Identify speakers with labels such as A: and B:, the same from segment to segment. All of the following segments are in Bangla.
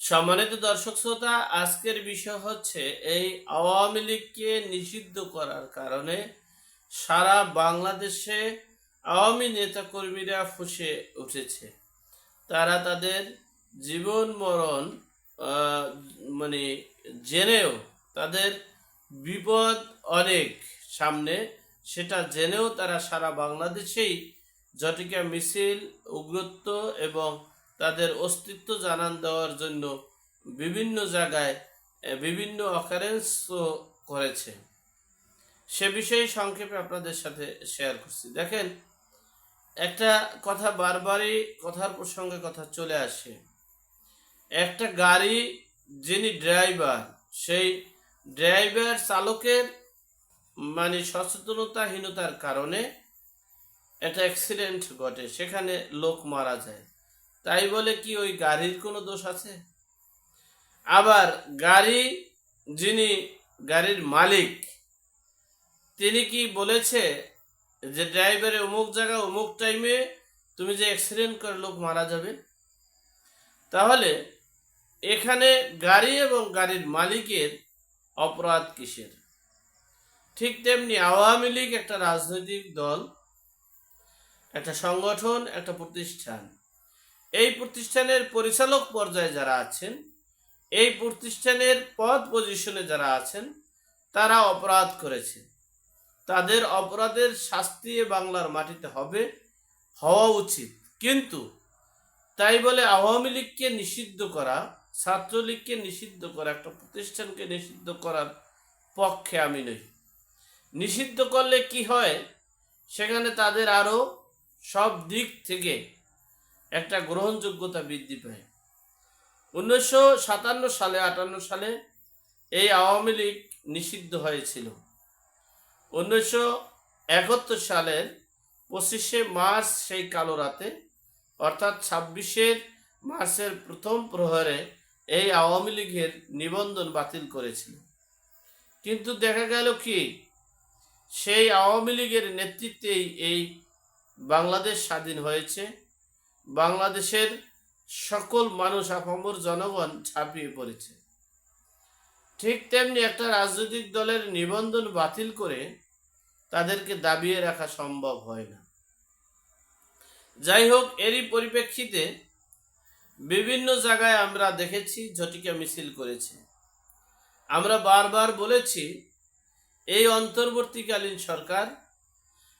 A: সম্মানিত দর্শক শ্রোতা, আজকের বিষয় হচ্ছে এই আওয়ামী লীগকে নিষিদ্ধ করার কারণে সারা বাংলাদেশে আওয়ামী নেতাকর্মীরা ফুসে উঠেছে। তারা তাদের জীবন মরণ মানে জেনেও তাদের বিপদ অনেক সামনে, সেটা জেনেও তারা সারা বাংলাদেশেই জটিকা মিছিল, উগ্রত্ব এবং তাদের অস্তিত্ব জানান দেওয়ার জন্য বিভিন্ন জায়গায় বিভিন্ন অকারেন্স করেছে। সে বিষয়ে সংক্ষেপে আপনাদের সাথে শেয়ার করছি। দেখেন, একটা কথা বারবারই কথার প্রসঙ্গে কথা চলে আসে। একটা গাড়ি যিনি ড্রাইভার সেই ড্রাইভার চালকের মানে সচেতনতাহীনতার কারণে একটা অ্যাক্সিডেন্ট ঘটে। সেখানে লোক মারা যায়। তাই বলে কি ওই গাড়ির কোনো দোষ আছে? আবার গাড়ি যিনি, গাড়ির মালিক, তিনি কি বলেছে যে ড্রাইভারে অমুক জায়গা, অমুক টাইমে তুমি যে অ্যাক্সিডেন্ট করে লোক মারা যাবে? তাহলে এখানে গাড়ি এবং গাড়ির মালিকের অপরাধ কিসের? ঠিক তেমনি আওয়ামী লীগ একটা রাজনৈতিক দল, একটা সংগঠন, একটা প্রতিষ্ঠান। এই প্রতিষ্ঠানের পরিচালক পর্যায়ে যারা আছেন, এই প্রতিষ্ঠানের পদ পজিশনে যারা আছেন, তারা অপরাধ করেছে। তাদের অপরাধের শাস্তি বাংলার মাটিতে হবে, হওয়া উচিত। কিন্তু তাই বলে আওয়ামী লীগকে নিষিদ্ধ করা, ছাত্রলীগকে নিষিদ্ধ করা, একটা প্রতিষ্ঠানকে নিষিদ্ধ করার পক্ষে আমি নই। নিষিদ্ধ করলে কি হয়? সেখানে তাদের আরও সব দিক থেকে একটা গ্রহণযোগ্যতা বৃদ্ধি পায়। উনিশশো সাতান্ন সালে, আটান্ন সালে এই আওয়ামী লীগ নিষিদ্ধ হয়েছিল। উনিশশো একাত্তর সালের পঁচিশে মার্চ সেই কালো রাতে, অর্থাৎ ছাব্বিশের মার্চের প্রথম প্রহরে এই আওয়ামী লীগের নিবন্ধন বাতিল করেছিল। কিন্তু দেখা গেল কি, সেই আওয়ামী লীগের নেতৃত্বেই এই বাংলাদেশ স্বাধীন হয়েছে। বাংলাদেশের সকল মানুষ আপামর জনগণ ছাপিয়ে পড়েছে। ঠিক তেমনি একটা রাজনৈতিক দলের নিবন্ধন বাতিল করে তাদেরকে দাবিয়ে রাখা সম্ভব হয় না। যাই হোক এরই পরিপ্রেক্ষিতে বিভিন্ন জায়গায় আমরা দেখেছি ঝটিকা মিছিল করেছে। আমরা বারবার বলেছি, এই অন্তর্বর্তীকালীন সরকার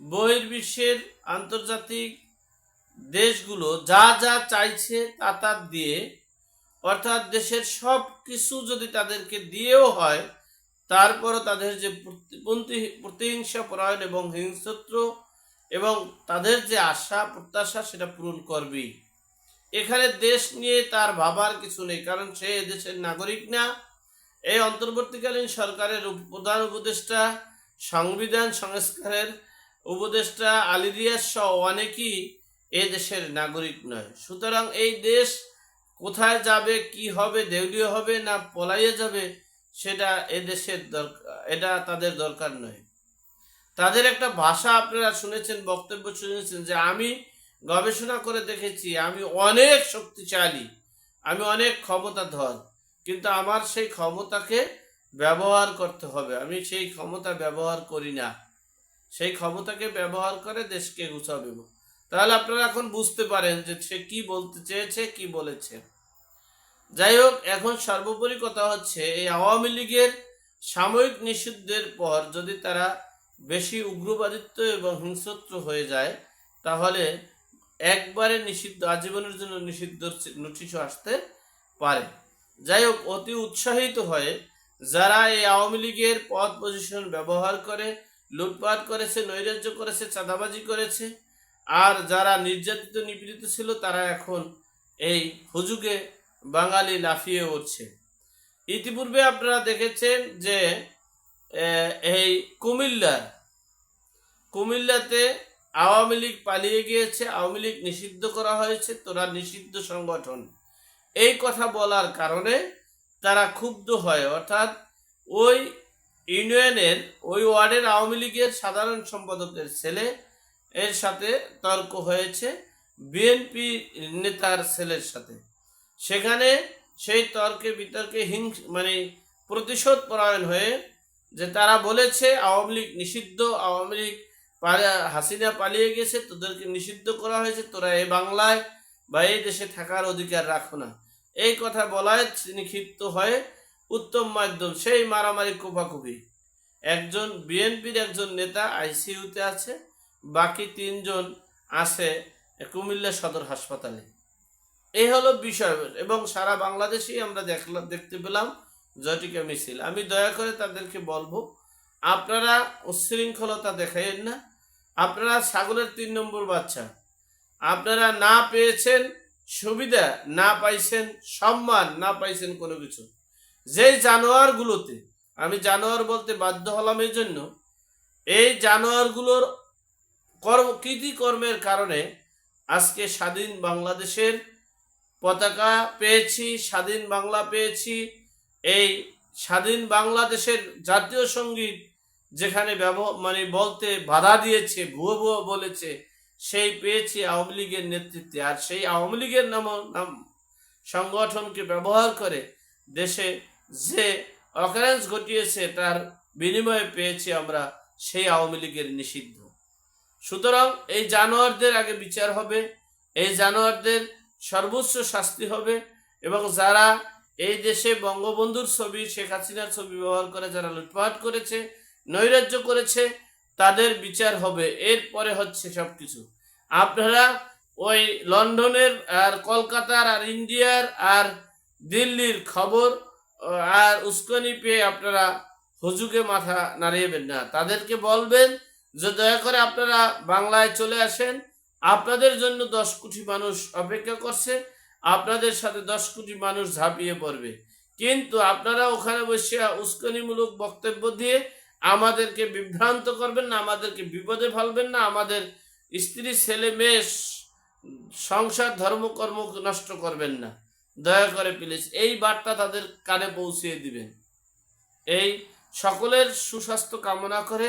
A: বহির্বিশ্বের আন্তর্জাতিক দেশগুলো যা যা চাইছে তা তা দিয়ে, অর্থাৎ দেশের সব কিছু যদি তাদেরকে দিয়েও হয়, তারপরও তাদের যে প্রতি- প্রতিহিংসা, পরায়ণ এবং হিংসত্র এবং তাদের যে আশা, প্রত্যাশা সেটা পূরণ করবেই। এখানে দেশ নিয়ে তার ভাবার কিছু নেই, কারণ সে দেশের নাগরিক না। এই অন্তর্বর্তীকালীন সরকারের প্রধান উপদেষ্টা, সংবিধান সংস্কারের উপদেষ্টা আলিরিয়াস সহ অনেকেই এ দেশের নাগরিক নয়। সুতরাং এই দেশ কোথায় যাবে, কি হবে, দেউলিয়া হবে না পলাইয়ে যাবে, সেটা এ দেশের দরকার এটা তাদের দরকার নয়। তাদের একটা ভাষা আপনারা শুনেছেন, বক্তব্য শুনেছেন যে আমি গবেষণা করে দেখেছি, আমি অনেক শক্তিশালী, আমি অনেক ক্ষমতাধর, কিন্তু আমার সেই ক্ষমতাকে ব্যবহার করতে হবে। আমি সেই ক্ষমতা ব্যবহার করি না। সেই ক্ষমতাকে ব্যবহার করে দেশকে গুছাবে। তাহলে আপনারা এখন বুঝতে পারেন যে সে কি বলতে চেয়েছে, কি বলেছে। যাই হোক, এখন সর্বোপরি কথা হচ্ছে, এই আওয়ামী লীগের সাময়িক নিষিদ্ধের পর যদি তারা বেশি উগ্রবাদিত্ব এবং হিংসত্র হয়ে যায়, তাহলে একবারে নিষিদ্ধ, আজীবনের জন্য নিষিদ্ধ নোটিশও আসতে পারে। যাই হোক, অতি উৎসাহিত হয়ে যারা এই আওয়ামী লীগের পদ পজিশন ব্যবহার করে, লুটপাট করেছে, নৈরাজ্য করেছে, চাঁদাবাজি করেছে আর যারা নির্যাতিত, নিপীড়িত ছিল, তারা এখন এই হুজুগে বাঙালি লাফিয়ে উঠছে। ইতিপূর্বে আপনারা দেখেছেন যে এই কুমিল্লার কুমিল্লাতে আওয়ামী লীগ পালিয়ে গিয়েছে, আওয়ামী লীগ নিষিদ্ধ করা হয়েছে, তোরা নিষিদ্ধ সংগঠন। এই কথা বলার কারণে তারা ক্ষুব্ধ হয়। অর্থাৎ ওই ইউনিয়নের, ওই ওয়ার্ডের আওয়ামী লীগের সাধারণ সম্পাদকের ছেলে এর সাথে তর্ক হয়েছে বিএনপি নেতার ছেলের সাথে। সেখানে সেই তর্কে বিতর্কে হিংস মানে প্রতিশোধ পরায়ণ হয়ে যে তারা বলেছে আওয়ামী লীগ নিষিদ্ধ, আওয়ামী লীগ হাসিনা পালিয়ে গেছে, তোদেরকে নিষিদ্ধ করা হয়েছে, তোরা এই বাংলায় বা এই দেশে থাকার অধিকার রাখো না। এই কথা বলায় তিনি ক্ষিপ্ত হয়ে উত্তম মাধ্যম সেই মারামারি কোপাকুপি। একজন বিএনপির একজন নেতা আইসিইউতে আছে। বাকি তিনজন আছে কুমিল্লা সদর হাসপাতালে। এই হলো বিষয়। এবং সারা বাংলাদেশেই আমরা দেখলাম দেখতে পেলাম জটিকা মিছিল। আমি দয়া করে তাদেরকে বলব, আপনারা উচ্ছৃঙ্খলতা দেখাইয়েন না। আপনারা ছাগলের তিন নম্বর বাচ্চা। আপনারা না পেয়েছেন সুবিধা, না পাইছেন সম্মান, না পাইছেন কোনো কিছু। যেই জানোয়ারগুলোতে, আমি জানোয়ার বলতে বাধ্য হলাম এই জন্য, এই জানোয়ারগুলোর কর্ম কৃতিকর্মের কারণে আজকে স্বাধীন বাংলাদেশের পতাকা পেয়েছি, স্বাধীন বাংলা পেয়েছি। এই স্বাধীন বাংলাদেশের জাতীয় সংগীত যেখানে মানে বলতে বাধা দিয়েছে, ভুয়ো ভুয়ো বলেছে, সেই পেয়েছি আওয়ামী লীগের নেতৃত্বে। আর সেই আওয়ামী লীগের নাম নাম, সংগঠনকে ব্যবহার করে দেশে যে অকারেন্স ঘটিয়েছে, তার বিনিময়ে পেয়েছি আমরা সেই আওয়ামী লীগের নিষিদ্ধ। সুতরাং এই জানোয়ারদের আগে বিচার হবে, এই জানোয়ারদের সর্বোচ্চ শাস্তি হবে এবং যারা এই দেশে বঙ্গবন্ধুর ছবি, শেখ হাসিনার ছবি ব্যবহার করে, যারা লুটপাট করেছে, নৈরাজ্য করেছে, তাদের বিচার হবে। এরপরে হচ্ছে সব কিছু আপনারা ওই লন্ডনের আর কলকাতার আর ইন্ডিয়ার আর দিল্লির খবর আর উস্কানি পেয়ে আপনারা হুজুকে মাথা নাড়িয়েবেন না। তাদেরকে বলবেন যে দয়া করে আপনারা বাংলায় চলে আসেন। আপনাদের জন্য দশ কোটি মানুষ অপেক্ষা করছে। আপনাদের সাথে দশ কোটি মানুষ ঝাঁপিয়ে পড়বে। কিন্তু আপনারা ওখানে বসে উস্কানিমূলক বক্তব্য দিয়ে আমাদেরকে বিভ্রান্ত করবেন না, আমাদেরকে বিপদে ফেলবেন না। আমাদের স্ত্রী, ছেলে, মেয়ে, সংসার ধর্মকর্ম নষ্ট করবেন না। দয়া করে প্লিজ এই বার্তা তাদের কানে পৌঁছিয়ে দিবেন। এই সকলের সুস্বাস্থ্য কামনা করে